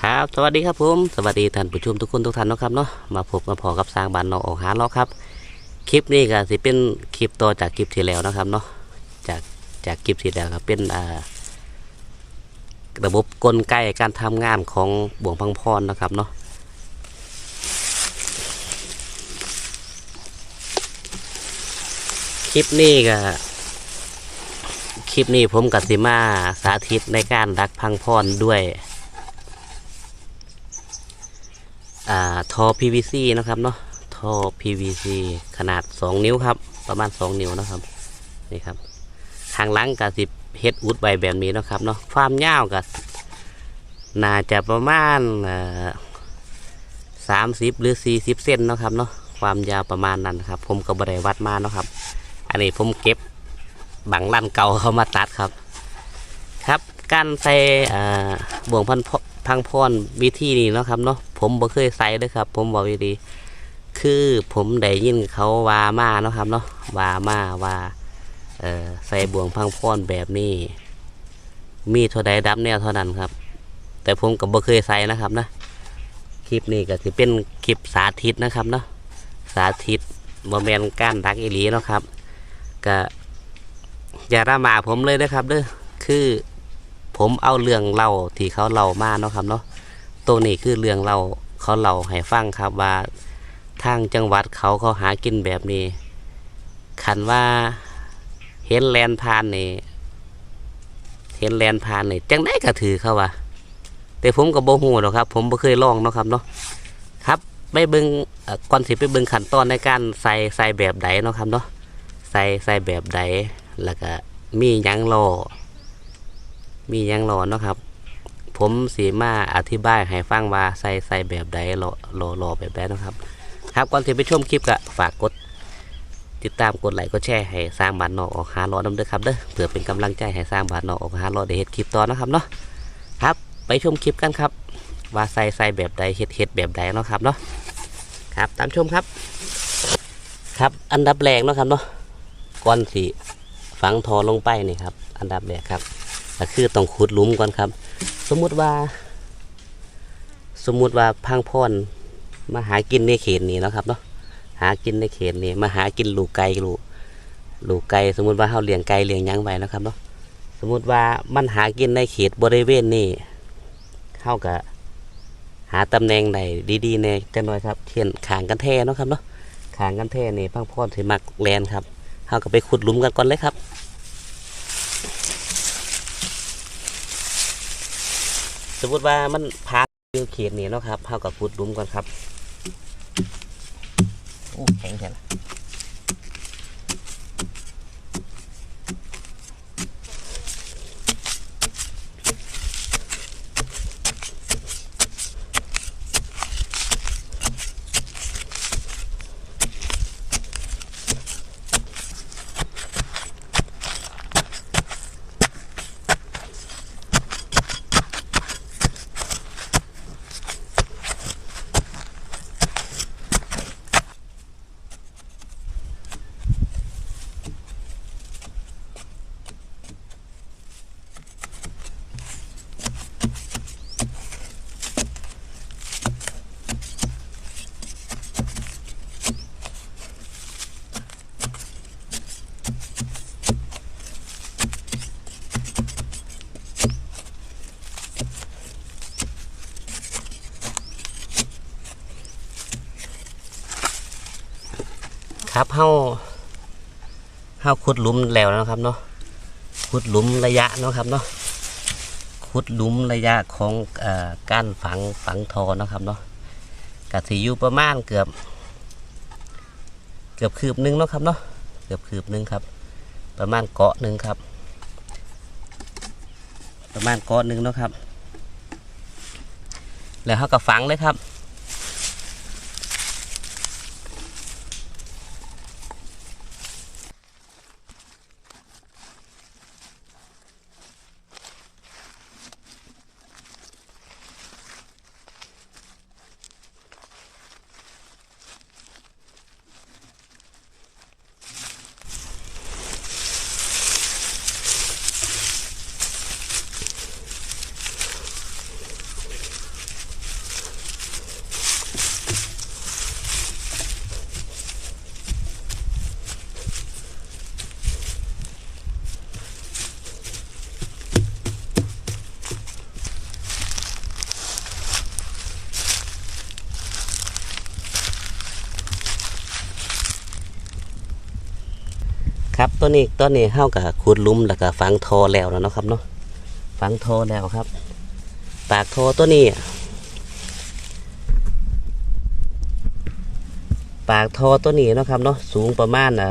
ครับ สวัสดีครับผม สวัสดีท่านผู้ชมทุกคนทุกท่านนะครับเนาะ มาพบมาพอกับสร้างบ้านนาะออกหาลาะครับ คลิปนี้ก็สิเป็นคลิปต่อจากคลิปที่แล้วนะครับเนาะ จากจากคลิปที่แล้วครับเป็นอ่าระบบกลไกการทำงานของบ่วงพังพรนะครับเนาะคลิปนี้ก็คลิปนี้ผมกับสิมาสาธิตในการดักพังพรด้วย อ่าท่อ PVC นะครับเนาะท่อ PVC ขนาด 2 นิ้วครับ ประมาณ 2 นิ้วนะครับนี่ครับทางหลังกับสิบเฮดอุดใบแบบนี้นะครับเนาะความยาวกับน่าจะประมาณสามสิบหรือ40เซนเนะครับเนาะความยาวประมาณนั้นครับ ผมก็บริวัดมาเนาะครับ อันนี้ผมเก็บบังลั่นเก่าเขามาตัดครับ ครับการใส่บ่วงพัน พังพรวิธีนี้เนาะครับเนาะผมบ่เคยใส่เลยครับ ผมบอกวิธีคือผมได้ยินเขาว่ามาเนาะครับเนาะว่ามาว่าเออใส่บ่วงพังพรแบบนี้ มีเท่าใดดับแนวเท่านั้นครับ แต่ผมก็บ่เคยใส่นะครับนะคลิปนี้ก็จะเป็นคลิปสาธิตนะครับเนาะสาธิตบ่แมนก้านดักอีหลีเนาะครับก็อย่าด่ามาผมเลยนะครับเด้อคือ ผมเอาเรื่องเล่าที่เขาเล่ามาเนาะครับเนาะตัวนี้คือเรื่องเล่าเขาเล่าให้ฟังครับว่าทางจังหวัดเขาเขาหากินแบบนี้คันว่าเห็นแลนพานนี่เห็นแลนพานนี่จังได้ก็ถือเขาว่าแต่ผมก็บ่ฮู้หรอกครับ ผมบ่เคยลองเนาะครับเนาะครับไปเบิงก่อนสิไปเบิงขั้นตอนในการใส่ใส่แบบใดเนาะครับเนาะใส่ใส่แบบใดแล้วก็มีหยังรอ มียังรอเนาะครับ ผมสีมาอธิบายให้ฟังว่าใส่ใส่แบบใดรอรอรอแบบใดเนะครับ ครับก่อนที่ไปชมคลิปก็ฝากกด ติดตามกดไลค์กดแชร์ให้สร้างบ้านนอกออกหาหลอน้ำเด้อครับเด้อเพื่อเป็นกำลังใจให้สร้างบ้านนอกออกหาหล้อได้เฮ็ดคลิปต่อนะครับเนาะครับ ไปชมคลิปกันครับ ว่าใส่ใส่แบบใดเฮ็ดเฮ็ดแบบใดเนาะครับเนาะครับตามชมครับ ครับอันดับแรกเนาะครับเนาะก้อนสีฝังทอลงไปนี่ครับ อันดับแรกครับ ก็คือต้องขุดหลุมก่อนครับ สมมุติว่า สมมุติว่าพังพรมาหากินในเขตนี้นะครับเนาะหากินในเขตนี้มาหากินลูกไก่ลูกลูกไก่สมมุติว่าเฮาเลี้ยงไก่เลี้ยงยังไว้นะครับเนาะสมมุติว่ามันหากินในเขตบริเวณนี้เฮาก็หาตำแหน่งใดดีๆในจังหน่อยครับเช่นขางกันแท่เนาะครับเนาะขางกันแท่นี่พังพรสิมักแลนครับเราก็ไปขุดหลุมกันก่อนเลยครับ สมมติว่ามันพาอยู่เขตนี้เนาะครับเรากับขุดหลุมก่อนครับโอ้แข็งแค่ละ ครับเฮาเฮาขุดหลุมแล้วนะครับเนาะขุดหลุมระยะเนาะครับเนาะขุดหลุมระยะของอการฝังฝังทอนะครับเนาะกะสิอยู่ประมาณเกือบ เกือบคืบหนึงเนาะครับเนาะเกือบคืบหนึงครับ ประมาณเกาะหนึ่งครับ ประมาณเกาะหนึ่งเนาะครับ แล้วเขาก็ฝังเลยครับ ตัวนี้ตัวนี้เฮากับขุดลุมแล้วก็ฝังทอแล้วแล้วเนาะครับเนาะฝังทอแล้วครับ ปากทอตัวนี้ ปากทอตัวนี้นะครับเนาะสูงประมาณอ่า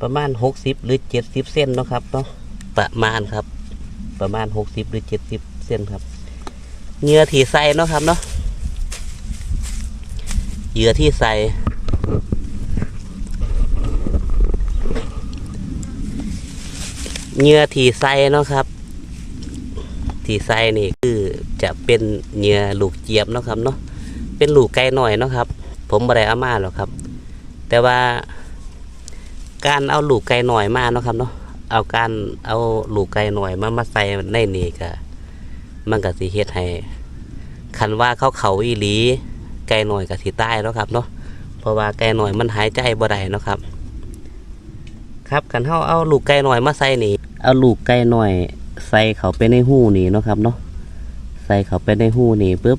ประมาณหกสิบหรือเจ็ดสิบเซนนะครับเนาะประมาณครับ ประมาณหกสิบหรือเจ็ดสิบเซนครับเหยื่อที่ใส่เนาะครับเนาะเหยื่อที่ใส่ เหยื่อที่ใส่เนาะครับที่ใส่นี่คือจะเป็นเหยื่อลูกเจี๊ยบเนาะครับเนาะเป็นลูกไก่หน่อยเนาะครับ ผมบ่ได้เอามาหรอกครับ แต่ว่าการเอาลูกไก่หน่อยมาเนาะครับเนาะเอาการเอาลูกไก่หน่อยมามาใส่ในนี่ก็มันก็สิเฮ็ดให้คันว่าเขาเขาอีหลีไก่หน่อยก็สิตายเนาะครับเนาะเพราะว่าไก่หน่อยมันหายใจบ่ได้เนาะครับ ครับกันเฮาเอาลูกไก่หน่อยมาใส่นี่เอาลูกไก่หน่อย ใส่เขาไปในหูนี่เนาะครับเนาะใส่เขาไปในหูนี่ปุ๊บ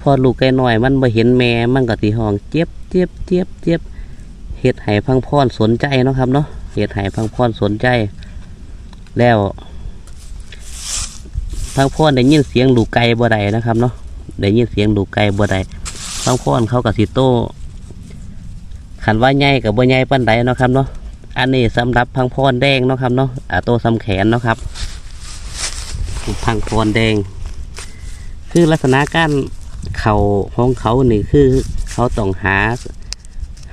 พอลูกไก่หน่อยมันบ่เห็นแม่มันก็สิห้องเจ็บเจ็บเจ็บเจ็บเฮ็ดให้พังพรสนใจเนาะครับเนาะเฮ็ดให้พังพรสนใจ แล้วพังพรได้ยินเสียงลูกไก่บ่ได้นะครับเนาะได้ยินเสียงลูกไก่บ่ได้พังพรเขาก็สิโตขันว่าใหญ่กับบ่ใหญ่ปานใดเนาะครับเนาะ อันนี้สำหรับพังพรแดงเนาะครับเนาะอ่าตัวสำแขนเนาะครับ พังพรแดง คือลักษณะการเขาของเขานี่คือ เขาต้องหา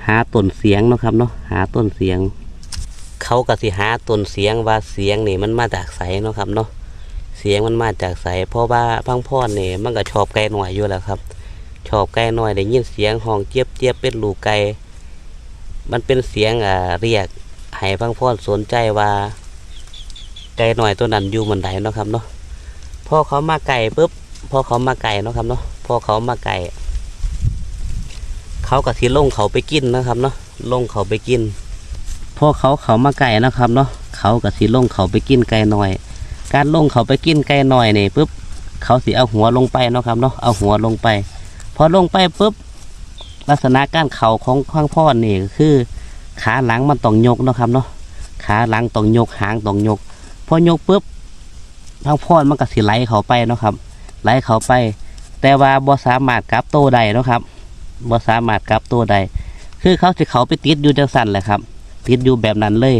หาต้นเสียงเนาะครับเนาะหาต้นเสียง เขาก็สิหาต้นเสียงว่าเสียงนี่มันมาจากไสเนาะครับเนาะเสียงมันมาจากไสเพราะว่าพังพรนี่มันก็ชอบไก่หน่อยอยู่แล้วครับชอบไก่หน่อยได้ยินเสียงห้องเจี๊ยบเจี๊ยบเป็นลูกไก่มันเป็นเสียงเรียก ให้พังพรสนใจว่า ไก่หน่อยตัวนั้นอยู่มันใดเนาะครับเนาะพอเขามาไก่ปุ๊บพอเขามาไก่เนาะครับเนาะพอเขามาไก่เขากับสิลงเขาไปกินนะครับเนาะลงเขาไปกินพอเขาเขามาไก่นะครับเนาะเขากับสิลงเขาไปกินไก่หน่อย การลงเขาไปกินไก่หน่อยเนี่ปุ๊บเขาสิเอาหัวลงไปเนาะครับเนาะเอาหัวลงไป พอลงไปปุ๊บลักษณะการเข่าของพังพรนี่ก็คือ ขาหลังมันต้องยกนะครับเนาะขาหลังต้องยกหางต้องยกพอยกปุ๊บทางพอนมันก็สิไหลเข้าไปนะครับ ไหลเข้าไป แต่ว่าบ่สามารถกลับโตได้นะครับบ่สามารถกลับโตได้คือเขาสิเขาไปติดอยู่จังสันแหละครับ ติดอยู่แบบนั้นเลย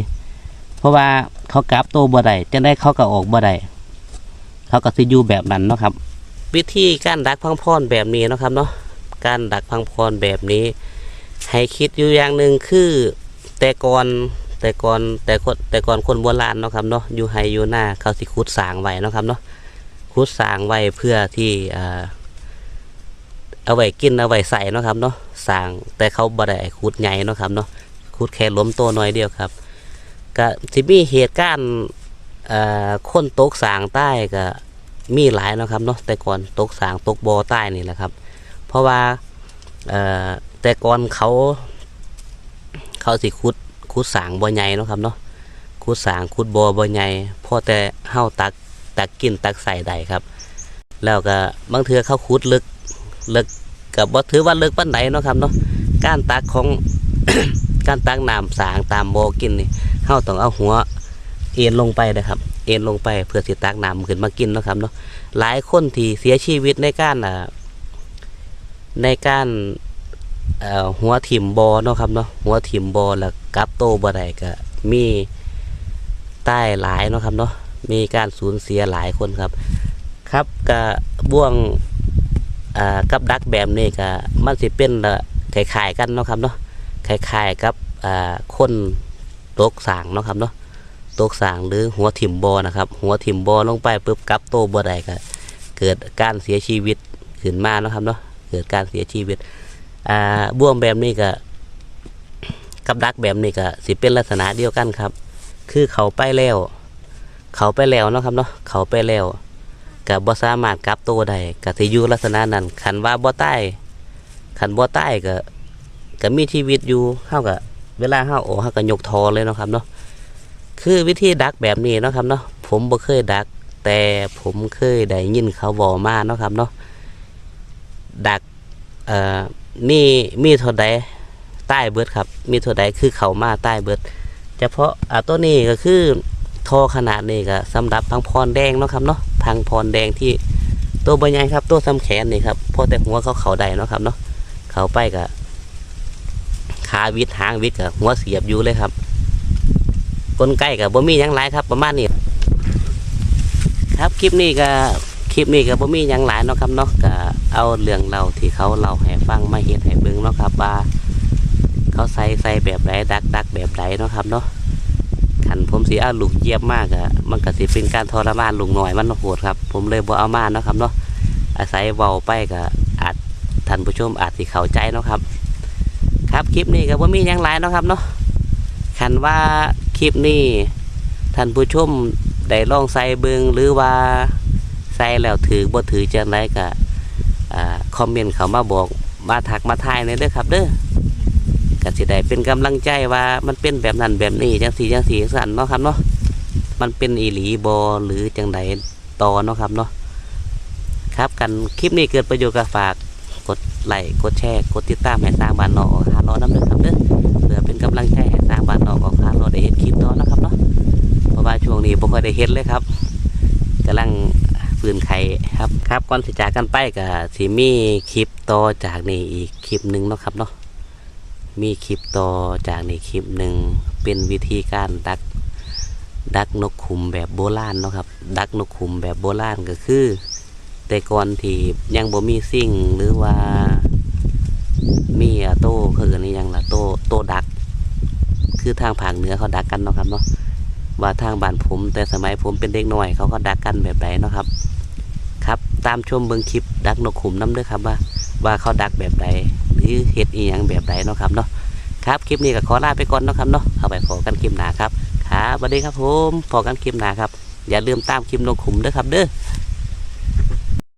เพราะว่าเขากลับโตบ่ได้จังได้เขาก็ออกบ่ได้เขาก็สิอยู่แบบนั้นเนาะครับ วิธีการดักพังพรแบบนี้นะครับเนาะการดักพังพรแบบนี้ ให้คิดอยู่อย่างหนึ่งคือ แต่ก่อนแต่ก่อนแต่คนแต่ก่อนคนโบราณเนาะครับเนาะอยู่ไฮอยู่หน้าเขาสิขุดสางไว้เนาะครับเนาะขุดสางไว้เพื่อที่อ่าเอาไว้กินเอาไว้ใส่เนาะครับเนาะสางแต่เขาบ่ได้ขุดใหญ่เนาะครับเนาะขุดแค่ล้มตัวน้อยเดียวครับก็สิมีเหตุการณ์อ่าคนตกสางใต้ก็มีหลายเนาะครับเนาะแต่ก่อนตกสางตกบ่อใต้นี่แหละครับ เพราะว่าเออแต่ก่อนเขา เขาสิขุดขุดสางบ่อใหญ่เนาะครับเนาะขุดสางขุดบ่อบ่อใหญ่พอแต่เฮาตักตักกินตักใส่ได้ครับ แล้วก็บางเทือเขาขุดลึกลึกกับบ่ถือว่าลึกปานใดเนาะครับเนาะการตักของการตักน้ำสางตามบ่อกินนี่เฮาต้องเอาหัวเอ็นลงไปนะครับ เอ็นลงไปเพื่อสิตักน้ำขึ้นมากินเนาะครับเนาะหลายคนที่เสียชีวิตในการอ่าในการ หัวถิ่มบอเนาะครับเนาะหัวถิ่มบอแล้วกลับโตบ่ได้ก็มีใต้หลายเนาะครับเนาะมีการสูญเสียหลายคนครับ ครับกับบ่วงกับดักแบบนี้ก็มันสิเป็นละคล้ายๆกันเนาะครับเนาะคล้ายๆกับคนตกสางเนาะครับเนาะตกสางหรือหัวถิ่มบอนะครับ หัวถิ่มบอลงไปปุ๊บกลับโตบ่ได้ก็เกิดการเสียชีวิตขึ้นมาเนาะครับเนาะเกิดการเสียชีวิต อ่าบ่วงแบบนี้ก็กับดักแบบนี้ก็สิเป็นลักษณะเดียวกันครับ คือเขาไปแล้ว เขาไปแล้วเนาะครับเนาะเขาไปแล้วกับบ่สามารถกลับตัวได้ก็สิอยู่ลักษณะนั้นคันว่าบ่ตายคันบ่ตายก็ก็มีชีวิตอยู่เฮาก็เวลาเฮาโอ้เฮาก็ยกทอเลยเนาะครับเนาะคือวิธีดักแบบนี้เนาะครับเนาะผมบ่เคยดัก แต่ผมเคยได้ยินเขาบอกมาเนาะครับเนาะดักเอ่อ มีมีเท่าใดใต้เบิดครับ มีเท่าใดคือเขามาใต้เบิดเฉพาะอ่าตัวนี้ก็คือทอขนาดนี้ก็สำหรับพังพรแดงเนาะครับเนาะพังพรแดงที่ตัวใบใหญ่ครับ ตัวซ้ำแขนนี่ครับพอแต่หัวเขาเขาได้เนาะครับเนาะเขาไปก็ขาวิดหางวิดกับหัวเสียบอยู่เลยครับกลไกกับบ่มียังหลายครับ ประมาณนี้ครับคลิปนี้ก็คลิปนี้ก็บ่มียังหลายเนาะครับเนาะก็ เอาเรื่องเราที่เขาเล่าให้ฟังมาเฮ็ดให้เบิ่งเนาะครับว่าเขาใส่ใส่แบบไรดักดักแบบไรเนาะครับเนาะขันผมสีเอาลูกเจี๊ยบมากอะมันก็สิเป็นการทรมานลุงหน่อยมันโหดครับ ผมเลยบ่เอามาเนาะครับเนาะอาศัยเว้าไปก็อาจท่านผู้ชมอาจสิเข้าใจเนาะครับ ครับคลิปนี้ก็บ่มียังหลายเนาะครับเนาะคันว่าคลิปนี้ท่านผู้ชมได้ลองใส่เบิงหรือว่าใส่แล้วถือบ่ถือจังไรก็ คอมเมนต์เขามาบอกมาทักมาทายในอยเด้อครับเด้อก็สิได้เป็นกำลังใจว่ามันเป็นแบบนั้นแบบนี้จังสีจังสีสันเนาะครับเนาะมันเป็นอีหลีบอหรือจังใดต่อเนาะครับเนาะครับกันคลิปนี้เกิดประโยชน์ก็ฝากกดไลค์กดแชร์กดติดตามให้สร้างบ้านเนอกออกหารอน้ำเด้อครับเด้อเพื่อเป็นกำลังใจให้สร้างบ้านเนอกออกหารอได้เห็นคลิปต่อนะครับเนาะเพราะว่าช่วงนี้บ่ค่อยได้เห็นเลยครับกำลังืนไข่ครับครับก่อนสิจากกันไปก็สิมีคลิปต่อจากนี้อีกคลิปหนึ่งเนาะครับเนาะมีคลิปต่อจากในคลิปหนึ่งเป็นวิธีการดักดักนกขุมแบบโบราณเนาะครับ ดักนกขุมแบบโบราณก็คือ แต่ก่อนที่ยังบ่มีซิ่งหรือว่ามีโต้คืออันนี้ยังละโต้โต้ดัก คือทางภาคเหนือเขาดักกันเนาะครับเนาะว่าทางบ้านผม แต่สมัยผมเป็นเด็กหน้อยเขาก็ดักกันแบบไหนเนาะครับ ตามชมเบิ่งคลิปดักนกขุมน้ำเด้วยครับว่า ว่าเขาดักแบบใดหรือเห็ดอีหยังแบบใดเนาะครับเนาะครับคลิปนี้ก็ขอลาไปก่อนเนาะครับเนาะเอาไปพอกันคลิปหนาครับครับสวัสดีครับผมพอกันคลิปหนาครับ อย่าลืมตามคลิปนกขุมเด้อครับเด้อ